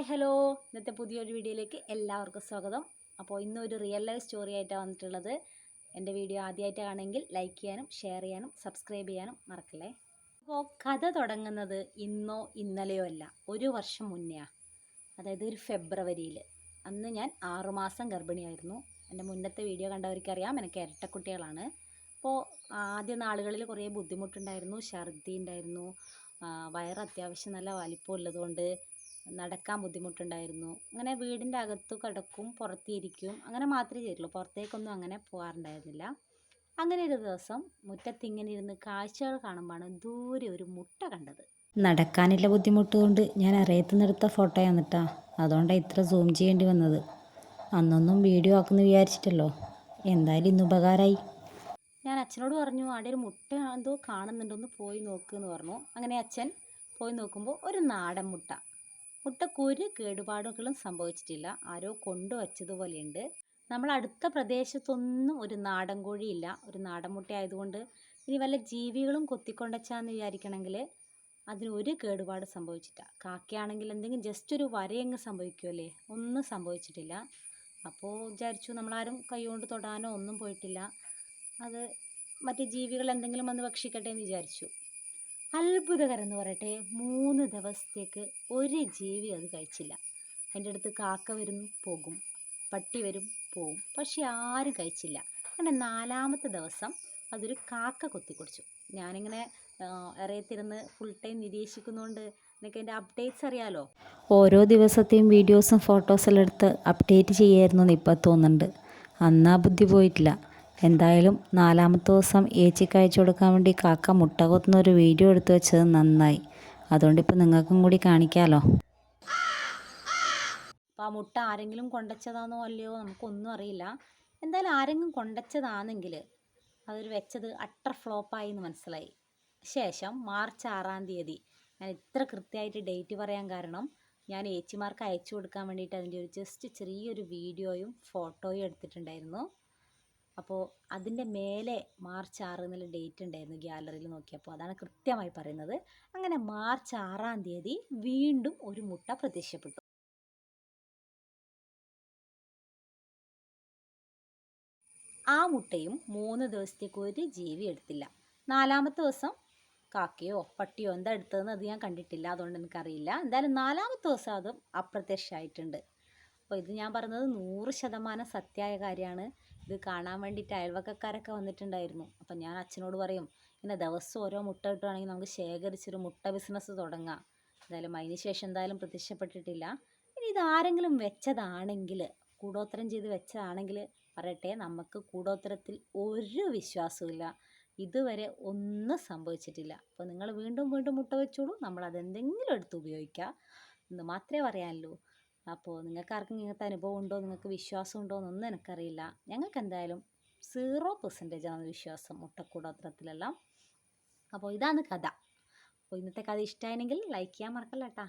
Hi hello. ഇന്നത്തെ പുതിയൊരു വീഡിയോയിലേക്ക് എല്ലാവർക്കും സ്വാഗതം. അപ്പോൾ ഇന്നൊരു റിയൽ ലൈഫ് സ്റ്റോറി ആയിട്ടാണ് വന്നിട്ടുള്ളത്. എന്റെ വീഡിയോ ആദ്യമായിട്ടാണെങ്കിൽ ലൈക്ക് ചെയ്യാനും ഷെയർ ചെയ്യാനും സബ്സ്ക്രൈബ് ചെയ്യാനും മറക്കല്ലേ? അപ്പോൾ കഥ തുടങ്ങുന്നത് ഇന്നോ ഇന്നലെയോ അല്ല ഒരു വർഷം മുന്നെയാണ് അതായത് ഒരു ഫെബ്രുവരിയിൽ. അന്ന് ഞാൻ ആറുമാസം ഗർഭിണിയായിരുന്നു. എന്റെ മുന്നത്തെ വീഡിയോ കണ്ടവർക്കറിയാം എനിക്ക് ഇരട്ടക്കുട്ടികളാണ്. അപ്പോൾ ആദ്യ നാളുകളിൽ കുറേ ബുദ്ധിമുട്ടുണ്ടായിരുന്നു ഛർദി ഉണ്ടായിരുന്നു. വയർ അത്യാവശ്യം നല്ല വലിപ്പമുള്ളതുകൊണ്ട് നടക്കാൻ ബുദ്ധിമുട്ടുണ്ടായിരുന്നു. അങ്ങനെ വീടിന്റെ അകത്തു കിടക്കും പുറത്തിരിക്കും അങ്ങനെ മാത്രമേ ചെയ്തിട്ടുള്ളൂ. പുറത്തേക്കൊന്നും അങ്ങനെ പോകാറുണ്ടായിരുന്നില്ല. അങ്ങനെ ഒരു ദിവസം മുറ്റത്ത് ഇങ്ങനെ ഇരുന്ന് കാഴ്ചകൾ കാണുമ്പോഴാണ് ദൂരെ ഒരു മുട്ട കണ്ടത്. നടക്കാനില്ല ബുദ്ധിമുട്ട് കൊണ്ട് ഞാൻ അറിയത്തുനിന്നെടുത്ത ഫോട്ടോയാണ് കേട്ടോ അതുകൊണ്ടാണ് ഇത്ര സൂം ചെയ്യേണ്ടി വന്നത്. അന്നൊന്നും വീഡിയോ ആക്കുന്നു വിചാരിച്ചിട്ടല്ലോ. എന്തായാലും ഇന്ന് ഉപകാരമായി ഞാൻ അച്ഛനോട് പറഞ്ഞു അവിടെ ഒരു മുട്ട എന്തോ കാണുന്നുണ്ടോ ഒന്ന് പോയി നോക്ക് എന്ന് പറഞ്ഞു. അങ്ങനെ അച്ഛൻ പോയി നോക്കുമ്പോൾ ഒരു നാടൻ മുട്ട. മുട്ടക്ക് ഒരു കേടുപാടുകളും സംഭവിച്ചിട്ടില്ല. ആരോ കൊണ്ടുവച്ചതുപോലെയുണ്ട്. നമ്മൾ അടുത്ത പ്രദേശത്തൊന്നും ഒരു നാടൻ കോഴിയില്ല. ഒരു നാടൻ മുട്ട ആയതുകൊണ്ട് ഇനി വല്ല ജീവികളും കൊത്തിക്കൊണ്ടച്ചാന്ന് വിചാരിക്കണമെങ്കിൽ അതിന് ഒരു കേടുപാട് സംഭവിച്ചിട്ടില്ല കാക്കയാണെങ്കിൽ എന്തെങ്കിലും ജസ്റ്റ് ഒരു വരയങ്ങ് സംഭവിക്കുമല്ലേ ഒന്നും സംഭവിച്ചിട്ടില്ല. അപ്പോൾ വിചാരിച്ചു നമ്മളാരും കൈകൊണ്ട് തൊടാനോ ഒന്നും പോയിട്ടില്ല. അത് മറ്റ് ജീവികൾ എന്തെങ്കിലും വന്ന് ഭക്ഷിക്കട്ടെ എന്ന് വിചാരിച്ചു. അത്ഭുതകരം എന്ന് പറയട്ടെ മൂന്ന് ദിവസത്തേക്ക് ഒരു ജീവി അത് കഴിച്ചില്ല. അതിന്റെ അടുത്ത് കാക്ക വരും പോകും പട്ടി വരും പോകും പക്ഷെ ആരും കഴിച്ചില്ല. അങ്ങനെ നാലാമത്തെ ദിവസം അതൊരു കാക്ക കൊത്തിക്കുടിച്ചു ഞാനിങ്ങനെ ഇറയത്തിരുന്ന് ഫുൾ ടൈം നിരീക്ഷിക്കുന്നതുകൊണ്ട് എനിക്ക് എന്റെ അപ്ഡേറ്റ്സ് അറിയാലോ? ഓരോ ദിവസത്തെയും വീഡിയോസും ഫോട്ടോസെല്ലാം എടുത്ത് അപ്ഡേറ്റ് ചെയ്യായിരുന്നു എന്ന് ഇപ്പം തോന്നുന്നുണ്ട്. അന്നാ ബുദ്ധി പോയിട്ടില്ല. എന്തായാലും നാലാമത്തെ ദിവസം ഏച്ചിക്ക് അയച്ചു കൊടുക്കാൻ വേണ്ടി കാക്ക മുട്ട കൊത്തുന്ന ഒരു വീഡിയോ എടുത്തു വെച്ചത് നന്നായി. അതുകൊണ്ട് ഇപ്പോൾ നിങ്ങൾക്കും കൂടി കാണിക്കാമല്ലോ അപ്പോൾ ആ മുട്ട ആരെങ്കിലും കൊണ്ടച്ചതാണോ അല്ലയോ നമുക്കൊന്നും അറിയില്ല. എന്തായാലും ആരെങ്കിലും കൊണ്ടച്ചതാണെങ്കിൽ അതൊരു വെച്ചത് അട്ടർ ഫ്ലോപ്പായി എന്ന് മനസ്സിലായി. ശേഷം മാർച്ച് ആറാം തീയതി. ഞാൻ ഇത്ര കൃത്യമായിട്ട് ഡേറ്റ് പറയാൻ കാരണം ഞാൻ ഏച്ചിമാർക്ക് അയച്ചു കൊടുക്കാൻ വേണ്ടിയിട്ട് അതിന്റെ ഒരു ജസ്റ്റ് ചെറിയൊരു വീഡിയോയും ഫോട്ടോയും എടുത്തിട്ടുണ്ടായിരുന്നു. അപ്പോൾ അതിന്റെ മേലെ മാർച്ച് ആറ് എന്നുള്ള ഡേറ്റ് ഉണ്ടായിരുന്നു ഗ്യാലറിയിൽ നോക്കിയപ്പോൾ. അതാണ് കൃത്യമായി പറയുന്നത്. അങ്ങനെ മാർച്ച് ആറാം തീയതി വീണ്ടും ഒരു മുട്ട പ്രത്യക്ഷപ്പെട്ടു. ആ മുട്ടയും മൂന്ന് ദിവസത്തേക്ക് ഒരു ജീവി എടുത്തില്ല. നാലാമത്തെ ദിവസം കാക്കയോ പട്ടിയോ എന്താ എടുത്തതെന്ന് അത് ഞാൻ കണ്ടിട്ടില്ല. അതുകൊണ്ട് എനിക്കറിയില്ല. എന്തായാലും നാലാമത്തെ ദിവസം അതും അപ്രത്യക്ഷമായിട്ടുണ്ട്. അപ്പോൾ ഇത് ഞാൻ പറഞ്ഞത് നൂറ് ശതമാനം സത്യമായ കാര്യമാണ്. ഇത് കാണാൻ വേണ്ടിയിട്ട് അയൽവക്കക്കാരൊക്കെ വന്നിട്ടുണ്ടായിരുന്നു. അപ്പം ഞാൻ അച്ഛനോട് പറയും ഇങ്ങനെ ദിവസം ഓരോ മുട്ട കിട്ടുവാണെങ്കിൽ നമുക്ക് ശേഖരിച്ചൊരു മുട്ട ബിസിനസ് തുടങ്ങാം. എന്തായാലും അതിന് ശേഷം എന്തായാലും പ്രത്യക്ഷപ്പെട്ടിട്ടില്ല. ഇനി ഇതാരെങ്കിലും വെച്ചതാണെങ്കിൽ കൂടോത്തരം ചെയ്ത് വെച്ചതാണെങ്കിൽ പറയട്ടെ നമുക്ക് കൂടോത്തരത്തിൽ ഒരു വിശ്വാസവുമില്ല ഇതുവരെ ഒന്നും സംഭവിച്ചിട്ടില്ല. അപ്പോൾ നിങ്ങൾ വീണ്ടും വീണ്ടും മുട്ട വെച്ചോളൂ. നമ്മൾ അതെന്തെങ്കിലും എടുത്ത് ഉപയോഗിക്കുക എന്ന് മാത്രമേ പറയാനുള്ളൂ. അപ്പോൾ നിങ്ങൾക്ക് ആർക്കും ഇങ്ങനത്തെ അനുഭവം ഉണ്ടോ? നിങ്ങൾക്ക് വിശ്വാസം ഉണ്ടോ? എന്നൊന്നും എനിക്കറിയില്ല. ഞങ്ങൾക്ക് എന്തായാലും സീറോ പെർസെന്റേജ് ആണ് വിശ്വാസം മുട്ടക്കൂടോത്രത്തിലെല്ലാം. അപ്പോൾ ഇതാണ് കഥ. അപ്പോൾ ഇന്നത്തെ കഥ ഇഷ്ടമായെങ്കിൽ ലൈക്ക് ചെയ്യാൻ മറക്കല്ല കേട്ടാ